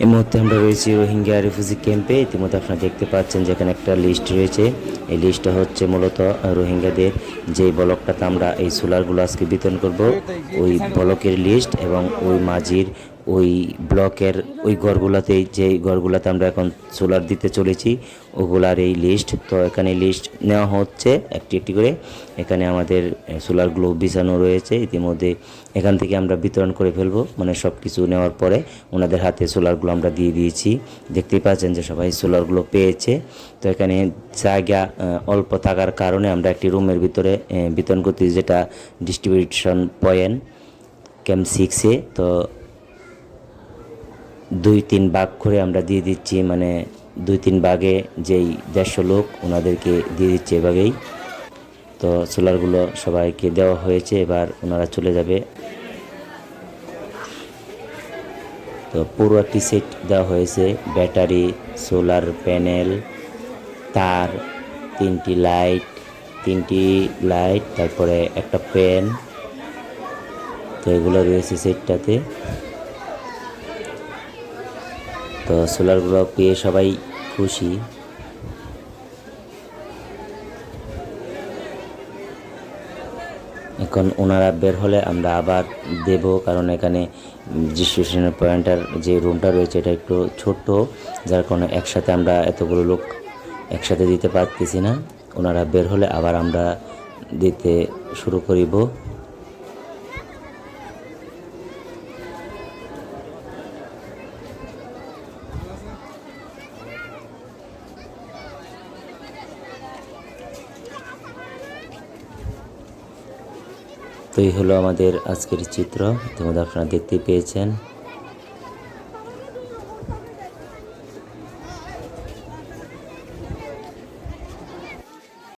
এই মুহূর্তে আমরা রয়েছি রোহিঙ্গা রিফিউজি ক্যাম্পে ইতিমধ্যে আপনারা দেখতে পাচ্ছেন যেখানে একটা লিস্ট রয়েছে। এই লিস্টটা হচ্ছে মূলত রোহিঙ্গাদের যে ব্লকটাতে আমরা এই সোলারগুলো আজকে বিতরণ করব। ওই ব্লকের লিস্ট এবং ওই মাঝির ওই ব্লকের ওই ঘরগুলোতেই যে ঘরগুলোতে আমরা এখন সোলার দিতে চলেছি, ওগুলার এই লিস্ট তো এখানে লিস্ট নেওয়া হচ্ছে একটি একটি করে। এখানে আমাদের সোলার সোলারগুলো বিছানো রয়েছে, ইতিমধ্যে এখান থেকে আমরা বিতরণ করে ফেলব মানে সব কিছু নেওয়ার পরে ওনাদের হাতে সোলারগুলো আমরা দিয়ে দিয়েছি। দেখতেই পাচ্ছেন যে সবাই সোলারগুলো পেয়েছে। তো এখানে জায়গা অল্প থাকার কারণে আমরা একটি রুমের ভিতরে বিতরণ করতেছি, যেটা ডিস্ট্রিবিউশন পয়েন্ট ক্যাম্প সিক্সে তো দুই তিন ভাগ করে আমরা দিয়ে দিচ্ছি মানে দুই তিন ভাগে যেই দেড়শো লোক ওনাদেরকে দিয়ে দিচ্ছে এভাবেই তো সোলারগুলো সবাইকে দেওয়া হয়েছে, এবার ওনারা চলে যাবে। তো পুরো একটি সেট দেওয়া হয়েছে, ব্যাটারি, সোলার প্যানেল, তার, তিনটি লাইট তিনটি লাইট, তারপরে একটা পেন তো এগুলো রয়েছে সেটটাতে। তো সোলারগুলো পেয়ে সবাই খুশি। এখন ওনারা বের হলে আমরা আবার দেব, কারণ এখানে ডিস্ট্রিবিউশনের পয়েন্টার যে রুমটা রয়েছে এটা একটু ছোট্ট, যার কারণে একসাথে আমরা এতগুলো লোক একসাথে দিতে পারতেছি না। ওনারা বের হলে আবার আমরা দিতে শুরু করিব। তো এই হলো আমাদের আজকের চিত্র। ইতিমধ্যে আপনারা দেখতে পেয়েছেন।